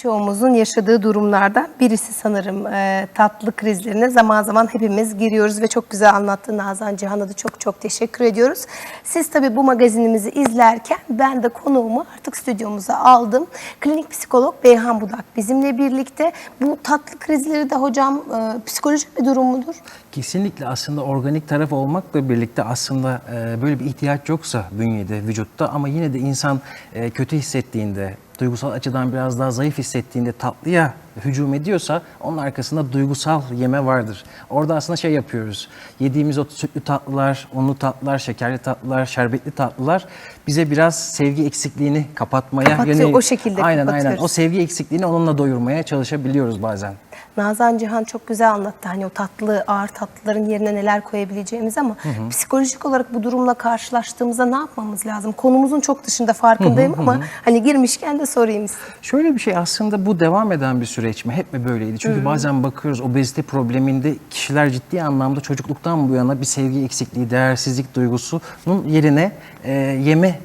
Birçoğumuzun yaşadığı durumlardan birisi sanırım e, tatlı krizlerine zaman zaman hepimiz giriyoruz ve çok güzel anlattı Nazan Cihan'a da çok çok teşekkür ediyoruz. Siz tabii bu magazinimizi izlerken ben de konuğumu artık stüdyomuza aldım. Klinik psikolog Beyhan Budak bizimle birlikte. Bu tatlı krizleri de hocam e, psikolojik bir durum mudur? Kesinlikle aslında organik taraf olmakla birlikte aslında e, böyle bir ihtiyaç yoksa bünyede, vücutta ama yine de insan e, kötü hissettiğinde, duygusal açıdan biraz daha zayıf hissettiğinde tatlıya hücum ediyorsa onun arkasında duygusal yeme vardır. Orada aslında şey yapıyoruz. Yediğimiz o sütlü tatlılar, unlu tatlılar, şekerli tatlılar, şerbetli tatlılar bize biraz sevgi eksikliğini kapatmaya Kapatıyor, yönelik. o şekilde Aynen aynen. O sevgi eksikliğini onunla doyurmaya çalışabiliyoruz bazen. Nazan Cihan çok güzel anlattı hani o tatlı, ağır tatlıların yerine neler koyabileceğimiz ama psikolojik olarak bu durumla karşılaştığımızda ne yapmamız lazım? Konumuzun çok dışında farkındayım ama hani girmişken de sorayım istedim. Şöyle bir şey aslında bu devam eden bir süreç mi? Hep mi böyleydi? Çünkü bazen bakıyoruz obezite probleminde kişiler ciddi anlamda çocukluktan bu yana bir sevgi eksikliği, değersizlik duygusunun yerine e, yeme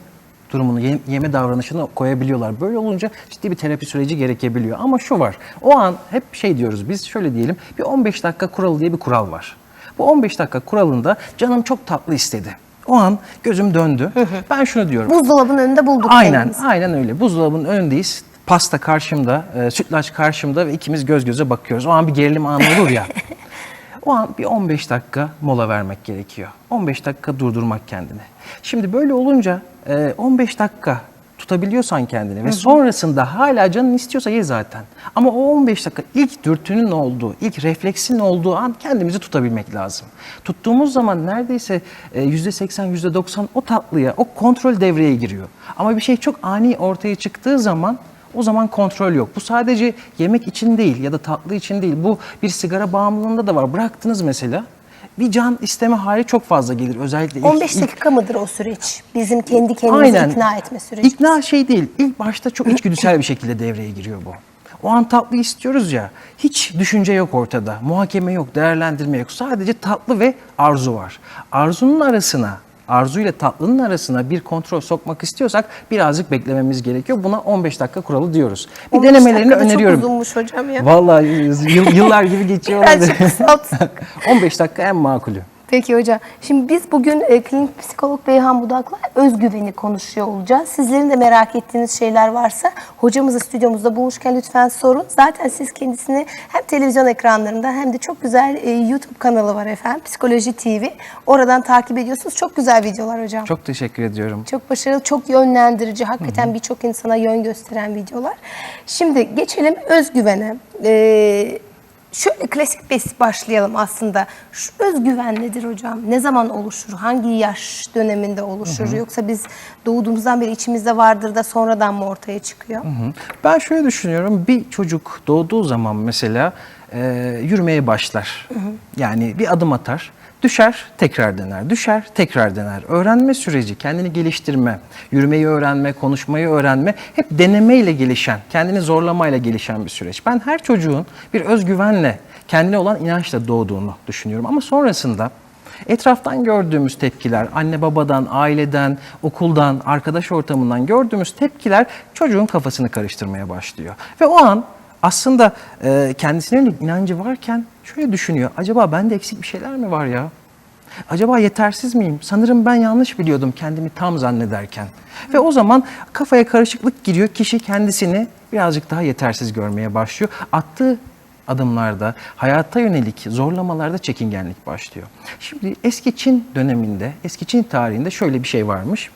durumunu, ye- yeme davranışını koyabiliyorlar. Böyle olunca ciddi bir terapi süreci gerekebiliyor. Ama şu var, o an hep şey diyoruz biz, şöyle diyelim, bir 15 dakika kuralı diye bir kural var. Bu 15 dakika kuralında canım çok tatlı istedi. O an gözüm döndü. Ben şunu diyorum. Buzdolabının önünde bulduk Aynen, kendimizi. aynen öyle. Buzdolabının önündeyiz. Pasta karşımda, e, sütlaç karşımda ve ikimiz göz göze bakıyoruz. O an bir gerilim anı olur ya. o an bir 15 dakika mola vermek gerekiyor. 15 dakika durdurmak kendini. Şimdi böyle olunca e, 15 dakika tutabiliyorsan kendini ve sonrasında hala canın istiyorsa ye zaten. Ama o 15 dakika ilk dürtünün olduğu, ilk refleksin olduğu an kendimizi tutabilmek lazım. Tuttuğumuz zaman neredeyse e, %80, %90 o tatlıya, o kontrol devreye giriyor. Ama bir şey çok ani ortaya çıktığı zaman o zaman kontrol yok. Bu sadece yemek için değil ya da tatlı için değil. Bu bir sigara bağımlılığında da var. Bıraktınız mesela. Bir can isteme hali çok fazla gelir. Özellikle ilk- 15 ilk- dakika mıdır o süreç? Bizim kendi kendimizi ikna etme süreci. İkna şey değil. İlk başta çok içgüdüsel bir şekilde devreye giriyor bu. O an tatlı istiyoruz ya. Hiç düşünce yok ortada. Muhakeme yok, değerlendirme yok. Sadece tatlı ve arzu var. Arzunun arasına Arzu ile tatlının arasına bir kontrol sokmak istiyorsak birazcık beklememiz gerekiyor. Buna 15 dakika kuralı diyoruz. Bir 15 denemelerini dakika da öneriyorum. Çok uzunmuş hocam ya. Vallahi yıl- yıllar gibi geçiyor Birazcık olabilir. kısaltsak. 15 dakika en makulü. Peki hocam. Şimdi biz bugün e, klinik psikolog Beyhan Budak'la özgüveni konuşuyor olacağız. Sizlerin de merak ettiğiniz şeyler varsa hocamızı stüdyomuzda bulmuşken lütfen sorun. Zaten siz kendisini hem televizyon ekranlarında hem de çok güzel e, YouTube kanalı var efendim. Psikoloji TV. Oradan takip ediyorsunuz. Çok güzel videolar hocam. Çok, Çok teşekkür ediyorum. başarılı, çok yönlendirici. Hakikaten birçok insana yön gösteren videolar. Şimdi geçelim özgüvene. Ee, Şöyle klasik basit başlayalım aslında. Şu özgüven nedir hocam? Ne zaman oluşur? Hangi yaş döneminde oluşur? Yoksa biz doğduğumuzdan beri içimizde vardır da sonradan mı ortaya çıkıyor? Hı. Ben şöyle düşünüyorum. Bir çocuk doğduğu zaman mesela e, yürümeye başlar. Yani bir adım atar. Düşer, tekrar dener. Düşer, tekrar dener. Öğrenme süreci, kendini geliştirme, yürümeyi öğrenme, konuşmayı öğrenme hep denemeyle gelişen, kendini zorlamayla gelişen bir süreç. Ben her çocuğun bir özgüvenle, kendine olan inançla doğduğunu düşünüyorum. Ama sonrasında Etraftan gördüğümüz tepkiler, anne babadan, aileden, okuldan, arkadaş ortamından gördüğümüz tepkiler çocuğun kafasını karıştırmaya başlıyor. Ve o an aslında e, kendisine inancı varken şöyle düşünüyor. Acaba bende eksik bir şeyler mi var ya? Acaba yetersiz miyim? Sanırım ben yanlış biliyordum kendimi tam zannederken. Ve o zaman kafaya karışıklık giriyor. Kişi kendisini birazcık daha yetersiz görmeye başlıyor. Attığı adımlarda, hayata yönelik zorlamalarda çekingenlik başlıyor. Şimdi eski Çin döneminde, eski Çin tarihinde şöyle bir şey varmış.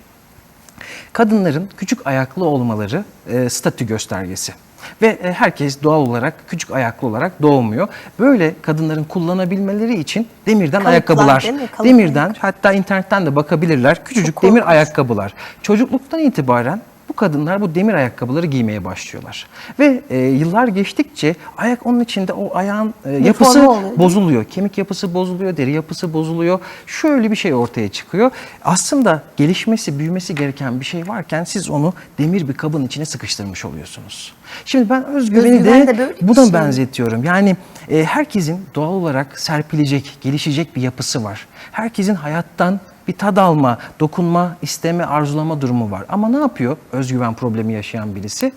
Kadınların küçük ayaklı olmaları e, statü göstergesi. Ve e, herkes doğal olarak küçük ayaklı olarak doğmuyor. Böyle kadınların kullanabilmeleri için demirden Kalıplar ayakkabılar, değil mi? Kalıp demirden hatta internetten de bakabilirler. Küçücük Çok demir korkunç. ayakkabılar. Çocukluktan itibaren kadınlar bu demir ayakkabıları giymeye başlıyorlar. Ve e, yıllar geçtikçe ayak onun içinde o ayağın e, yapısı bozuluyor. Kemik yapısı bozuluyor, deri yapısı bozuluyor. Şöyle bir şey ortaya çıkıyor. Aslında gelişmesi, büyümesi gereken bir şey varken siz onu demir bir kabın içine sıkıştırmış oluyorsunuz. Şimdi ben özgüveni Özgüven de, de buna şey. benzetiyorum. Yani e, herkesin doğal olarak serpilecek, gelişecek bir yapısı var. Herkesin hayattan bir tad alma, dokunma, isteme, arzulama durumu var. Ama ne yapıyor özgüven problemi yaşayan birisi?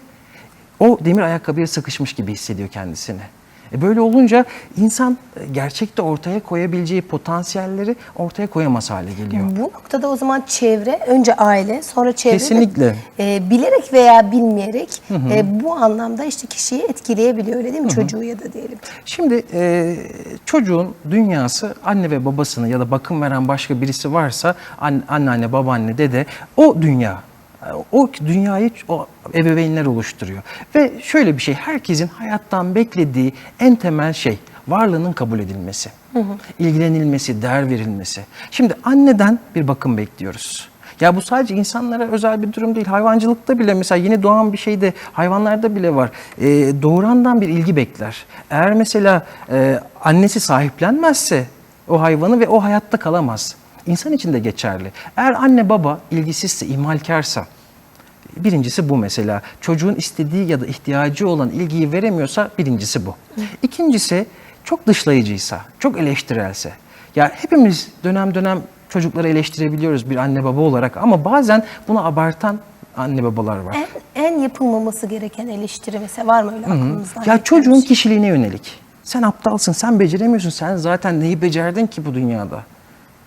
o demir ayakkabıya sıkışmış gibi hissediyor kendisini. E böyle olunca insan e, gerçekte ortaya koyabileceği potansiyelleri ortaya koyamaz hale geliyor. Bu noktada o zaman çevre, önce aile, sonra çevre de, Kesinlikle. e, bilerek veya bilmeyerek e, bu anlamda işte kişiyi etkileyebiliyor öyle değil mi? Çocuğu ya da diyelim. Şimdi e, çocuğun dünyası anne ve babasını ya da bakım veren başka birisi varsa an- anneanne, babaanne, dede o dünya. O dünyayı o ebeveynler oluşturuyor. Ve şöyle bir şey herkesin hayattan beklediği en temel şey varlığının kabul edilmesi. ilgilenilmesi, değer verilmesi. Şimdi anneden bir bakım bekliyoruz. Ya bu sadece insanlara özel bir durum değil. Hayvancılıkta bile mesela yeni doğan bir şeyde hayvanlarda bile var. Ee, doğurandan bir ilgi bekler. Eğer mesela e, annesi sahiplenmezse o hayvanı ve o hayatta kalamaz. İnsan için de geçerli. Eğer anne baba ilgisizse, ihmalkarsa, Birincisi bu mesela. Çocuğun istediği ya da ihtiyacı olan ilgiyi veremiyorsa birincisi bu. İkincisi çok dışlayıcıysa, çok eleştirelse. Ya hepimiz dönem dönem çocukları eleştirebiliyoruz bir anne baba olarak ama bazen bunu abartan anne babalar var. En, en yapılmaması gereken eleştiri mesela var mı öyle aklınızdan? Ya çocuğun kişiliğine yönelik. Sen aptalsın, sen beceremiyorsun. Sen zaten neyi becerdin ki bu dünyada?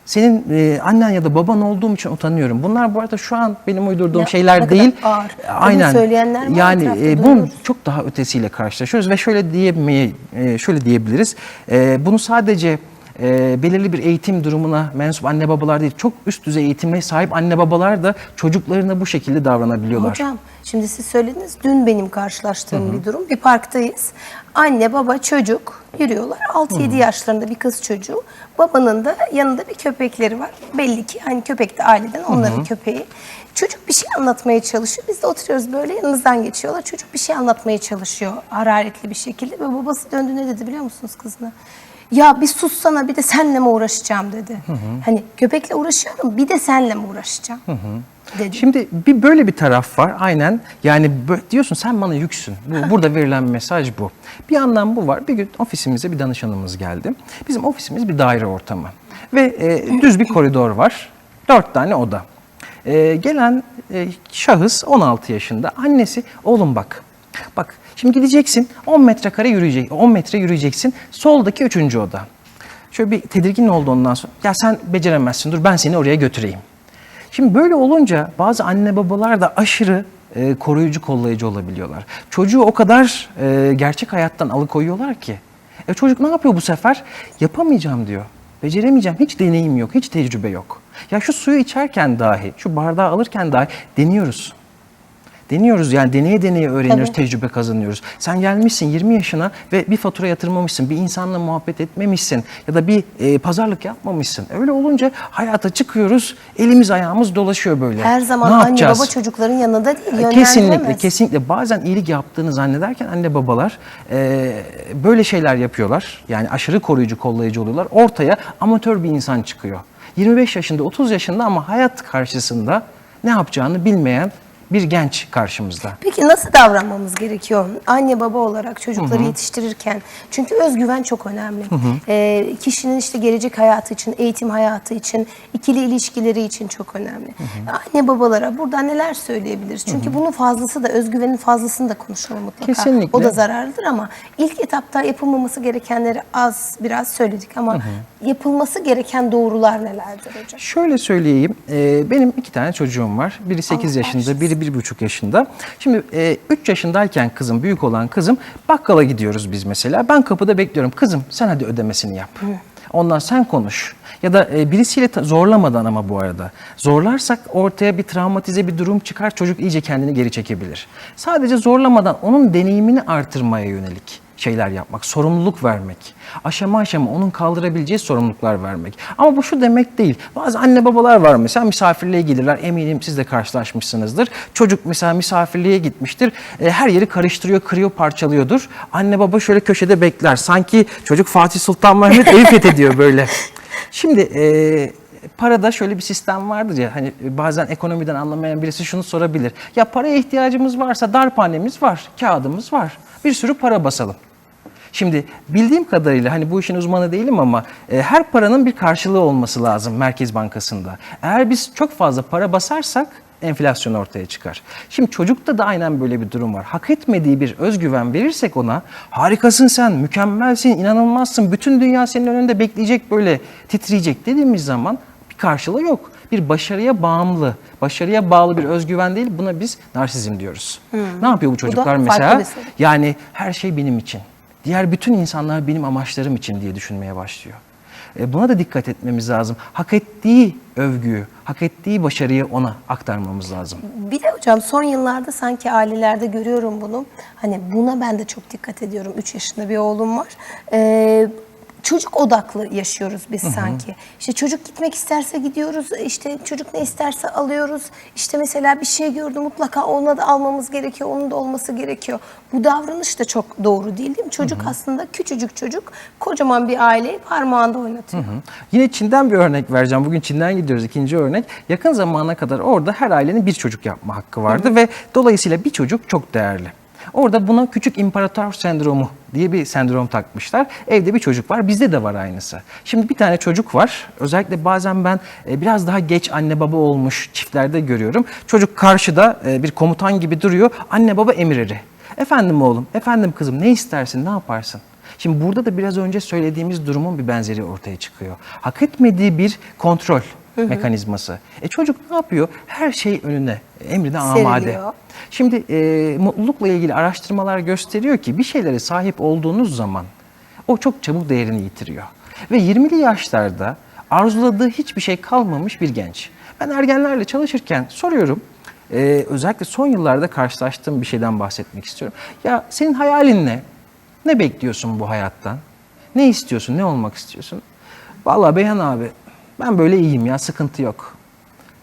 Senin e, annen ya da baban olduğum için utanıyorum. Bunlar bu arada şu an benim uydurduğum ne şeyler kadar değil. ağır. Aynen. Bunu söyleyenler var, Yani e, bunun duyuyoruz. çok daha ötesiyle karşılaşıyoruz ve şöyle diyemeye e, şöyle diyebiliriz. E, bunu sadece e, belirli bir eğitim durumuna mensup anne babalar değil, çok üst düzey eğitime sahip anne babalar da çocuklarına bu şekilde davranabiliyorlar. Hocam şimdi siz söylediniz dün benim karşılaştığım bir durum. Bir parktayız. Anne baba çocuk yürüyorlar. 6-7 yaşlarında bir kız çocuğu. Babanın da yanında bir köpekleri var. Belli ki hani köpek de aileden onların köpeği. Çocuk bir şey anlatmaya çalışıyor. Biz de oturuyoruz böyle yanımızdan geçiyorlar. Çocuk bir şey anlatmaya çalışıyor hararetli bir şekilde. Ve babası döndü ne dedi biliyor musunuz kızına? Ya bir sussana bir de senle mi uğraşacağım dedi. Hani köpekle uğraşıyorum bir de senle mi uğraşacağım dedi. Şimdi bir böyle bir taraf var aynen. Yani diyorsun sen bana yüksün. Bu, burada verilen mesaj bu. Bir yandan bu var. Bir gün ofisimize bir danışanımız geldi. Bizim ofisimiz bir daire ortamı. Ve e, düz bir koridor var. Dört tane oda. E, gelen e, şahıs 16 yaşında. Annesi oğlum bak. Bak şimdi gideceksin 10 metrekare yürüyecek. 10 metre yürüyeceksin. Soldaki üçüncü oda. Şöyle bir tedirgin oldu ondan sonra. Ya sen beceremezsin dur ben seni oraya götüreyim. Şimdi böyle olunca bazı anne babalar da aşırı e, koruyucu kollayıcı olabiliyorlar. Çocuğu o kadar e, gerçek hayattan alıkoyuyorlar ki. E çocuk ne yapıyor bu sefer? Yapamayacağım diyor. Beceremeyeceğim. Hiç deneyim yok, hiç tecrübe yok. Ya şu suyu içerken dahi, şu bardağı alırken dahi deniyoruz. Deniyoruz yani deneye deneye öğreniyoruz, Tabii. tecrübe kazanıyoruz. Sen gelmişsin 20 yaşına ve bir fatura yatırmamışsın, bir insanla muhabbet etmemişsin ya da bir e, pazarlık yapmamışsın. Öyle olunca hayata çıkıyoruz, elimiz ayağımız dolaşıyor böyle. Her zaman ne anne yapacağız? baba çocukların yanında değil. Kesinlikle, kesinlikle. Bazen iyilik yaptığını zannederken anne babalar e, böyle şeyler yapıyorlar. Yani aşırı koruyucu, kollayıcı oluyorlar. Ortaya amatör bir insan çıkıyor. 25 yaşında, 30 yaşında ama hayat karşısında ne yapacağını bilmeyen bir genç karşımızda. Peki nasıl davranmamız gerekiyor anne baba olarak çocukları yetiştirirken? Çünkü özgüven çok önemli. Ee, kişinin işte gelecek hayatı için, eğitim hayatı için, ikili ilişkileri için çok önemli. Anne babalara buradan neler söyleyebiliriz? Çünkü bunun fazlası da özgüvenin fazlasını da konuşalım mutlaka. Kesinlikle. O da zararlıdır ama ilk etapta yapılmaması gerekenleri az biraz söyledik ama yapılması gereken doğrular nelerdir hocam? Şöyle söyleyeyim, e, benim iki tane çocuğum var. Biri 8 Allah yaşında, biri bir buçuk yaşında. Şimdi 3 yaşındayken kızım, büyük olan kızım, bakkala gidiyoruz biz mesela. Ben kapıda bekliyorum. Kızım sen hadi ödemesini yap. Ondan sen konuş. Ya da e, birisiyle zorlamadan ama bu arada. Zorlarsak ortaya bir travmatize bir durum çıkar. Çocuk iyice kendini geri çekebilir. Sadece zorlamadan onun deneyimini artırmaya yönelik şeyler yapmak, sorumluluk vermek. Aşama aşama onun kaldırabileceği sorumluluklar vermek. Ama bu şu demek değil. Bazı anne babalar var mesela misafirliğe gelirler. Eminim siz de karşılaşmışsınızdır. Çocuk mesela misafirliğe gitmiştir. E, her yeri karıştırıyor, kırıyor, parçalıyordur. Anne baba şöyle köşede bekler. Sanki çocuk Fatih Sultan Mehmet evi fethediyor böyle. Şimdi e, parada şöyle bir sistem vardır ya hani bazen ekonomiden anlamayan birisi şunu sorabilir. Ya paraya ihtiyacımız varsa darphanemiz var, kağıdımız var. Bir sürü para basalım. Şimdi bildiğim kadarıyla hani bu işin uzmanı değilim ama e, her paranın bir karşılığı olması lazım Merkez Bankası'nda. Eğer biz çok fazla para basarsak enflasyon ortaya çıkar. Şimdi çocukta da aynen böyle bir durum var. Hak etmediği bir özgüven verirsek ona harikasın sen, mükemmelsin, inanılmazsın, bütün dünya senin önünde bekleyecek böyle titreyecek dediğimiz zaman bir karşılığı yok. Bir başarıya bağımlı, başarıya bağlı bir özgüven değil buna biz narsizm diyoruz. Ne yapıyor bu çocuklar farklı mesela? Yani her şey benim için. Diğer bütün insanlar benim amaçlarım için diye düşünmeye başlıyor. E, Buna da dikkat etmemiz lazım. Hak ettiği övgüyü, hak ettiği başarıyı ona aktarmamız lazım. Bir de hocam son yıllarda sanki ailelerde görüyorum bunu. Hani buna ben de çok dikkat ediyorum. 3 yaşında bir oğlum var. Ee, çocuk odaklı yaşıyoruz biz sanki. İşte çocuk gitmek isterse gidiyoruz. İşte çocuk ne isterse alıyoruz. İşte mesela bir şey gördü mutlaka ona da almamız gerekiyor. Onun da olması gerekiyor. Bu davranış da çok doğru değil değil mi? Çocuk aslında küçücük çocuk kocaman bir aileyi parmağında oynatıyor. Hı. Yine Çin'den bir örnek vereceğim. Bugün Çin'den gidiyoruz ikinci örnek. Yakın zamana kadar orada her ailenin bir çocuk yapma hakkı vardı ve dolayısıyla bir çocuk çok değerli. Orada buna küçük imparator sendromu diye bir sendrom takmışlar. Evde bir çocuk var. Bizde de var aynısı. Şimdi bir tane çocuk var. Özellikle bazen ben e, biraz daha geç anne baba olmuş çiftlerde görüyorum. Çocuk karşıda e, bir komutan gibi duruyor. Anne baba emir eri. Efendim oğlum, efendim kızım ne istersin, ne yaparsın? Şimdi burada da biraz önce söylediğimiz durumun bir benzeri ortaya çıkıyor. Hak etmediği bir kontrol mekanizması. E çocuk ne yapıyor? Her şey önüne, emrine amade. Seriliyor. Şimdi e, mutlulukla ilgili araştırmalar gösteriyor ki bir şeylere sahip olduğunuz zaman o çok çabuk değerini yitiriyor. Ve 20'li yaşlarda arzuladığı hiçbir şey kalmamış bir genç. Ben ergenlerle çalışırken soruyorum. e, özellikle son yıllarda karşılaştığım bir şeyden bahsetmek istiyorum. Ya senin hayalin ne? Ne bekliyorsun bu hayattan? Ne istiyorsun? Ne olmak istiyorsun? Vallahi Beyhan abi ben böyle iyiyim ya sıkıntı yok.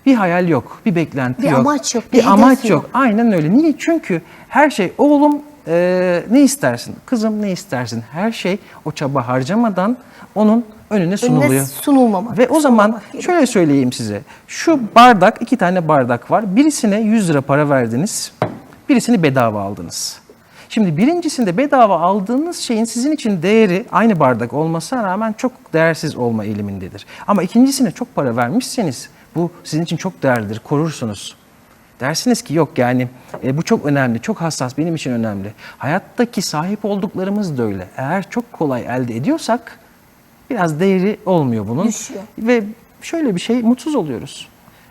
Bir hayal yok, bir beklenti Bir yok. amaç yok, bir bir amaç yok. yok. Aynen öyle. Niye? Çünkü her şey oğlum e, ne istersin? Kızım ne istersin? Her şey o çaba harcamadan onun önüne sunuluyor. Önüne sunulmamak. Ve o zaman sunulmamak şöyle söyleyeyim size. Şu bardak, iki tane bardak var. Birisine 100 lira para verdiniz. Birisini bedava aldınız. Şimdi birincisinde bedava aldığınız şeyin sizin için değeri aynı bardak olmasına rağmen çok değersiz olma eğilimindedir. Ama ikincisine çok para vermişseniz bu sizin için çok değerlidir, korursunuz. Dersiniz ki yok yani e, bu çok önemli, çok hassas, benim için önemli. Hayattaki sahip olduklarımız da öyle. Eğer çok kolay elde ediyorsak biraz değeri olmuyor bunun. Düşüyor. Ve şöyle bir şey mutsuz oluyoruz.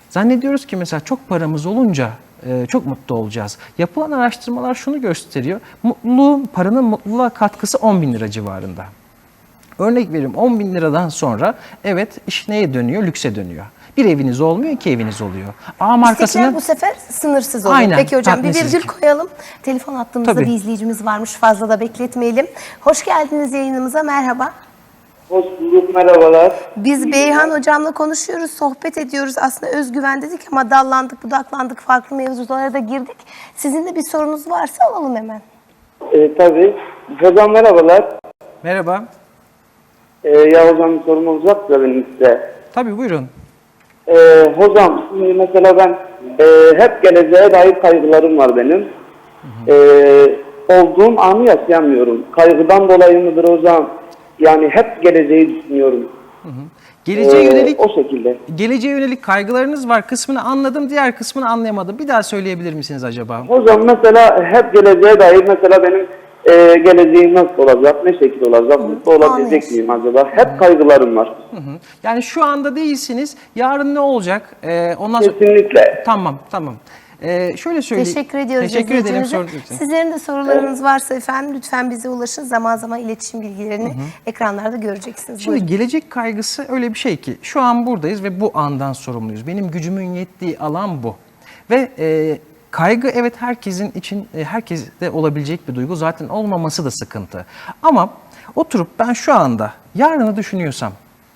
Zannediyoruz ki mesela çok paramız olunca e, çok mutlu olacağız. Yapılan araştırmalar şunu gösteriyor. Mutluluğun, paranın mutluluğa katkısı 10 bin lira civarında. Örnek veriyorum 10 bin liradan sonra evet iş neye dönüyor? Lükse dönüyor. Bir eviniz olmuyor, iki eviniz oluyor. A markasının bu sefer sınırsız oluyor. Aynen, Peki hocam bir virgül koyalım. Telefon attığımızda Tabii. bir izleyicimiz varmış. Fazla da bekletmeyelim. Hoş geldiniz yayınımıza. Merhaba. Hoş bulduk, merhabalar. Biz Beyhan hocamla konuşuyoruz, sohbet ediyoruz. Aslında özgüven dedik ama dallandık, budaklandık, farklı mevzulara da girdik. Sizin de bir sorunuz varsa alalım hemen. Ee, tabii. Hocam merhabalar. merhaba. Ee, ya hocam bir sorum olacak da benim size. Tabii buyurun. Ee, hocam şimdi mesela ben e, hep geleceğe dair kaygılarım var benim. Ee, olduğum anı yaşayamıyorum. Kaygıdan dolayı mıdır hocam? Yani hep geleceği düşünüyorum. Geleceğe Ee, yönelik O şekilde. geleceğe yönelik kaygılarınız var. Kısmını anladım, diğer kısmını anlayamadım. Bir daha söyleyebilir misiniz acaba? Hocam mesela hep geleceğe dair mesela benim e, geleceğim nasıl olacak, ne şekil olacak, mutlu olabilecek anlayış. miyim acaba? Hep kaygılarım var. Hı hı. Yani şu anda değilsiniz. Yarın ne olacak? Ee, ondan sonra Kesinlikle. Tamam, tamam. Ee, şöyle söyleyeyim. Teşekkür ediyoruz Teşekkür ederim. Sizlerin de sorularınız varsa efendim lütfen bize ulaşın. Zaman zaman iletişim bilgilerini ekranlarda göreceksiniz. Şimdi Buyurun. gelecek kaygısı öyle bir şey ki şu an buradayız ve bu andan sorumluyuz. Benim gücümün yettiği alan bu. Ve e, kaygı evet herkesin için e, herkeste olabilecek bir duygu. Zaten olmaması da sıkıntı. Ama oturup ben şu anda yarını düşünüyorsam,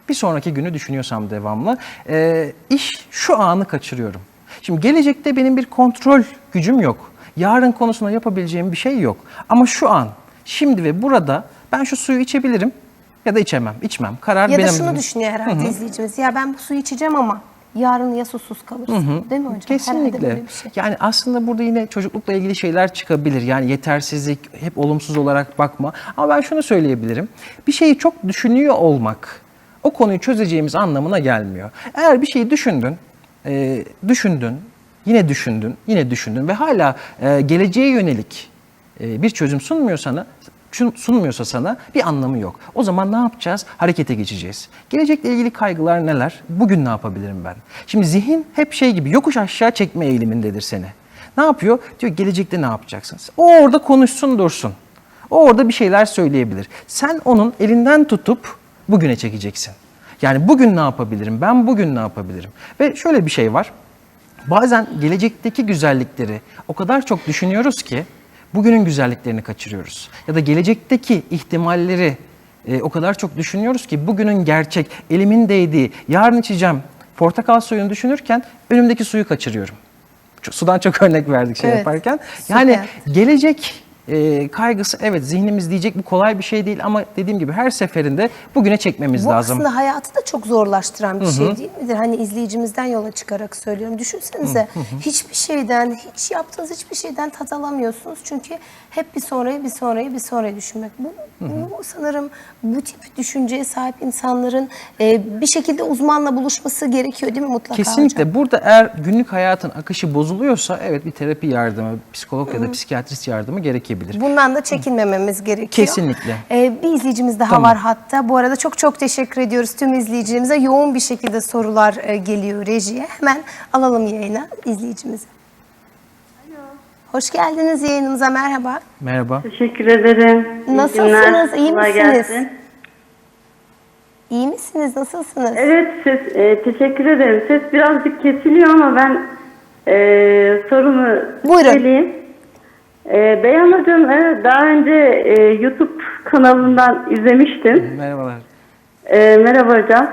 bir sonraki günü düşünüyorsam devamlı e, iş şu anı kaçırıyorum. Şimdi gelecekte benim bir kontrol gücüm yok. Yarın konusunda yapabileceğim bir şey yok. Ama şu an, şimdi ve burada ben şu suyu içebilirim ya da içemem, içmem. Karar Ya da benim. şunu düşünüyor herhalde izleyicimiz. Ya ben bu suyu içeceğim ama yarın ya susuz kalırsın. Değil mi hocam? Herhalde Kesinlikle. şey. Yani aslında burada yine çocuklukla ilgili şeyler çıkabilir. Yani yetersizlik, hep olumsuz olarak bakma. Ama ben şunu söyleyebilirim. Bir şeyi çok düşünüyor olmak o konuyu çözeceğimiz anlamına gelmiyor. Eğer bir şeyi düşündün, e, düşündün, yine düşündün, yine düşündün ve hala e, geleceğe yönelik e, bir çözüm sunmuyor sana, sun- sunmuyorsa sana bir anlamı yok. O zaman ne yapacağız? Harekete geçeceğiz. Gelecekle ilgili kaygılar neler? Bugün ne yapabilirim ben? Şimdi zihin hep şey gibi yokuş aşağı çekme eğilimindedir seni. Ne yapıyor? Diyor gelecekte ne yapacaksınız? O orada konuşsun dursun. O orada bir şeyler söyleyebilir. Sen onun elinden tutup bugüne çekeceksin. Yani bugün ne yapabilirim? Ben bugün ne yapabilirim? Ve şöyle bir şey var. Bazen gelecekteki güzellikleri o kadar çok düşünüyoruz ki bugünün güzelliklerini kaçırıyoruz. Ya da gelecekteki ihtimalleri e, o kadar çok düşünüyoruz ki bugünün gerçek, elimin değdiği, yarın içeceğim portakal suyunu düşünürken önümdeki suyu kaçırıyorum. Sudan çok örnek verdik şey Evet, yaparken. süper. Yani gelecek e, kaygısı evet zihnimiz diyecek bu kolay bir şey değil ama dediğim gibi her seferinde bugüne çekmemiz Bu lazım. aslında hayatı da çok zorlaştıran bir şey değil midir? Hani izleyicimizden yola çıkarak söylüyorum. Düşünsenize hiçbir şeyden, hiç yaptığınız hiçbir şeyden tat alamıyorsunuz. Çünkü hep bir sonrayı, bir sonrayı, bir sonrayı düşünmek. Bu, bu sanırım bu tip düşünceye sahip insanların e, bir şekilde uzmanla buluşması gerekiyor değil mi mutlaka Kesinlikle. hocam? Burada eğer günlük hayatın akışı bozuluyorsa evet bir terapi yardımı, psikolog ya da psikiyatrist yardımı gerekebilir. Bundan da çekinmememiz gerekiyor. Kesinlikle. Ee, bir izleyicimiz daha Tamam. var hatta. Bu arada çok çok teşekkür ediyoruz tüm izleyicilerimize. Yoğun bir şekilde sorular e, geliyor rejiye. Hemen alalım yayına izleyicimizi. Hoş geldiniz yayınımıza merhaba. Merhaba. Teşekkür ederim. İyi Nasılsınız, günler. iyi Kolay misiniz? gelsin. İyi misiniz? Nasılsınız? Evet, ses, e, teşekkür ederim. Ses birazcık kesiliyor ama ben e, sorumu Buyurun. söyleyeyim. E, Beyhan Hocam evet, daha önce e, YouTube kanalından izlemiştim. Merhabalar. E, merhaba hocam.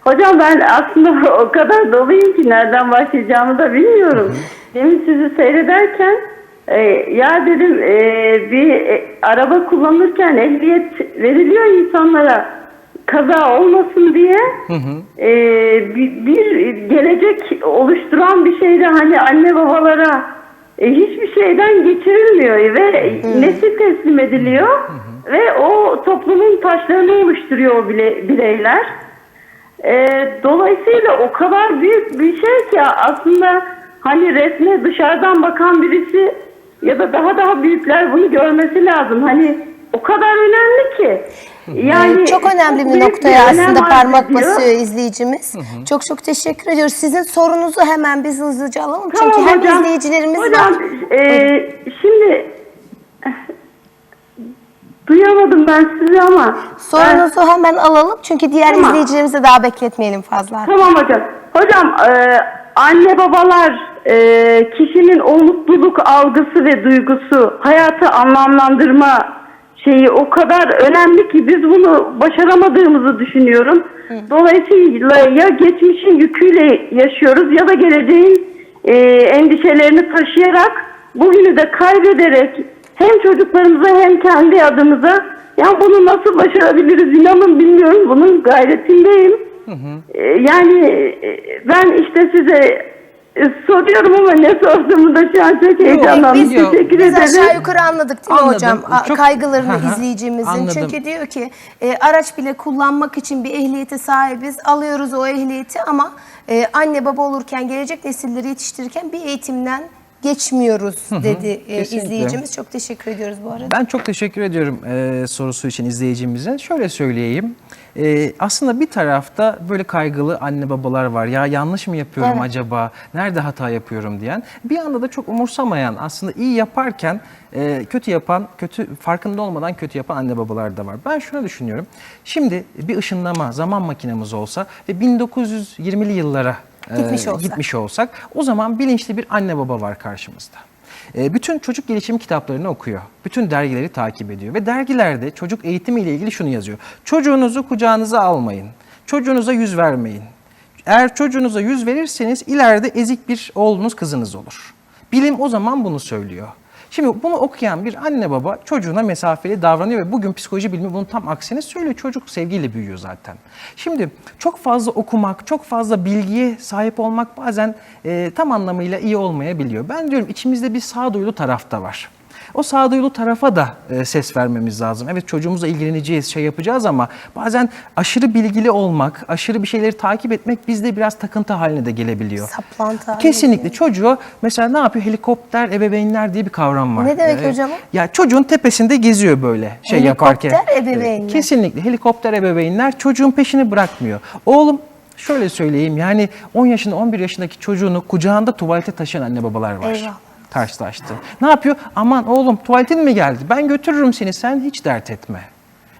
Hocam ben aslında o kadar doluyum ki nereden başlayacağımı da bilmiyorum. Demin sizi seyrederken e, ya dedim e, bir e, araba kullanırken ehliyet veriliyor insanlara kaza olmasın diye e, bir, bir gelecek oluşturan bir şeyde hani anne babalara e, hiçbir şeyden geçirilmiyor ve nesil teslim ediliyor ve o toplumun taşlarını oluşturuyor o bile, bireyler. E, dolayısıyla o kadar büyük bir şey ki aslında hani resme dışarıdan bakan birisi ya da daha daha büyükler bunu görmesi lazım. Hani o kadar önemli ki. Yani Ee, çok önemli bir noktaya aslında parmak basıyor izleyicimiz. Çok çok teşekkür ediyoruz. Sizin sorunuzu hemen biz hızlıca alalım. Tamam Çünkü hem hocam. izleyicilerimiz hocam, var. e, şimdi duyamadım ben sizi ama. Sorunuzu hemen alalım. Çünkü diğer Tamam. izleyicilerimizi daha bekletmeyelim fazla. Tamam hocam. Hocam e, anne babalar e, kişinin o mutluluk algısı ve duygusu, hayatı anlamlandırma şeyi o kadar önemli ki biz bunu başaramadığımızı düşünüyorum. Dolayısıyla ya geçmişin yüküyle yaşıyoruz ya da geleceğin e, endişelerini taşıyarak bugünü de kaybederek hem çocuklarımıza hem kendi adımıza ya bunu nasıl başarabiliriz inanın bilmiyorum bunun gayretindeyim. Ee, Yani e, ben işte size e, soruyorum ama ne sorduğumu da şu an çok heyecanlandım. biz- yok. Teşekkür Biz aşağı ederim. yukarı anladık değil mi Anladım. hocam? A- Çok- Kaygılarını hı. izleyicimizin. Anladım. Çünkü diyor ki e, araç bile kullanmak için bir ehliyete sahibiz. Alıyoruz o ehliyeti ama e, anne baba olurken gelecek nesilleri yetiştirirken bir eğitimden geçmiyoruz dedi e, Kesinlikle. izleyicimiz. Çok teşekkür ediyoruz bu arada. Ben çok teşekkür ediyorum e, sorusu için izleyicimize. Şöyle söyleyeyim. E, aslında bir tarafta böyle kaygılı anne babalar var. Ya yanlış mı yapıyorum Evet. acaba? Nerede hata yapıyorum diyen. Bir anda da çok umursamayan aslında iyi yaparken e, kötü yapan, kötü farkında olmadan kötü yapan anne babalar da var. Ben şunu düşünüyorum. Şimdi bir ışınlama zaman makinemiz olsa ve 1920'li yıllara e, Gitmiş olsak. gitmiş olsak o zaman bilinçli bir anne baba var karşımızda. E, bütün çocuk gelişim kitaplarını okuyor. Bütün dergileri takip ediyor ve dergilerde çocuk eğitimi ile ilgili şunu yazıyor. Çocuğunuzu kucağınıza almayın. Çocuğunuza yüz vermeyin. Eğer çocuğunuza yüz verirseniz ileride ezik bir oğlunuz kızınız olur. Bilim o zaman bunu söylüyor. Şimdi bunu okuyan bir anne baba çocuğuna mesafeli davranıyor ve bugün psikoloji bilimi bunun tam aksine söylüyor. Çocuk sevgiyle büyüyor zaten. Şimdi çok fazla okumak, çok fazla bilgiye sahip olmak bazen e, tam anlamıyla iyi olmayabiliyor. Ben diyorum içimizde bir sağduyulu taraf da var. O sağduyulu tarafa da e, ses vermemiz lazım. Evet çocuğumuzla ilgileneceğiz, şey yapacağız ama bazen aşırı bilgili olmak, aşırı bir şeyleri takip etmek bizde biraz takıntı haline de gelebiliyor. Saplantı haline Kesinlikle çocuğu mesela ne yapıyor? Helikopter ebeveynler diye bir kavram var. Ne demek hocam? Ya çocuğun tepesinde geziyor böyle şey Helikopter yaparken. ebeveynler. Evet, kesinlikle helikopter ebeveynler çocuğun peşini bırakmıyor. Oğlum şöyle söyleyeyim yani 10 yaşında 11 yaşındaki çocuğunu kucağında tuvalete taşıyan anne babalar var. Eyvallah. Karşılaştım. Ne yapıyor? Aman oğlum tuvaletin mi geldi? Ben götürürüm seni sen hiç dert etme.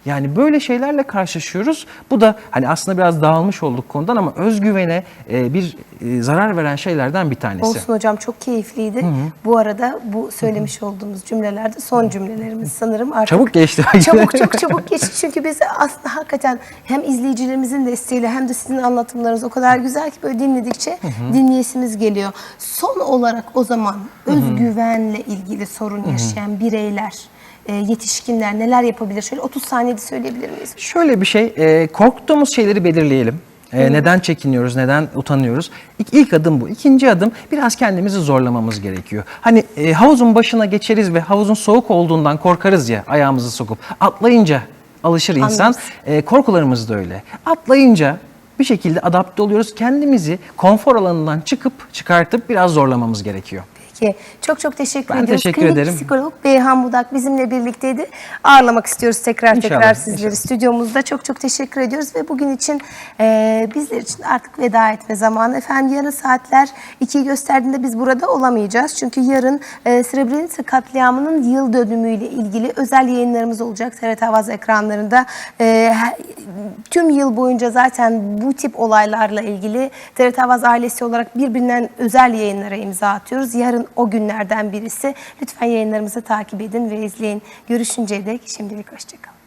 Yani böyle şeylerle karşılaşıyoruz. Bu da hani aslında biraz dağılmış olduk konudan ama özgüvene e, bir e, zarar veren şeylerden bir tanesi. Olsun hocam çok keyifliydi. Bu arada bu söylemiş olduğumuz cümlelerde son cümlelerimiz sanırım artık. Çabuk geçti. Çabuk çok çabuk geçti çünkü biz aslında hakikaten hem izleyicilerimizin desteğiyle hem de sizin anlatımlarınız o kadar güzel ki böyle dinledikçe dinleyesimiz geliyor. Son olarak o zaman özgüvenle ilgili sorun yaşayan bireyler, e, yetişkinler neler yapabilir? Şöyle 30 saniyede söyleyebilir miyiz? Şöyle bir şey, e, korktuğumuz şeyleri belirleyelim. E, neden çekiniyoruz, neden utanıyoruz? İlk, ilk adım bu. İkinci adım biraz kendimizi zorlamamız gerekiyor. Hani e, havuzun başına geçeriz ve havuzun soğuk olduğundan korkarız ya ayağımızı sokup. Atlayınca alışır insan. E, korkularımız da öyle. Atlayınca bir şekilde adapte oluyoruz. Kendimizi konfor alanından çıkıp çıkartıp biraz zorlamamız gerekiyor. Peki. Çok çok teşekkür Ben ediyoruz. teşekkür Klinik ederim. psikolog Beyhan Budak bizimle birlikteydi. Ağırlamak istiyoruz tekrar İnşallah, tekrar sizleri inşallah. stüdyomuzda. Çok çok teşekkür ediyoruz ve bugün için e, bizler için artık veda etme zamanı. Efendim yarın saatler 2'yi gösterdiğinde biz burada olamayacağız. Çünkü yarın e, Srebrenica katliamının yıl dönümüyle ilgili özel yayınlarımız olacak TRT Havaz ekranlarında. E, tüm yıl boyunca zaten bu tip olaylarla ilgili TRT Havaz ailesi olarak birbirinden özel yayınlara imza atıyoruz. Yarın o günlerden birisi. Lütfen yayınlarımızı takip edin ve izleyin. Görüşünceye dek şimdilik hoşçakalın.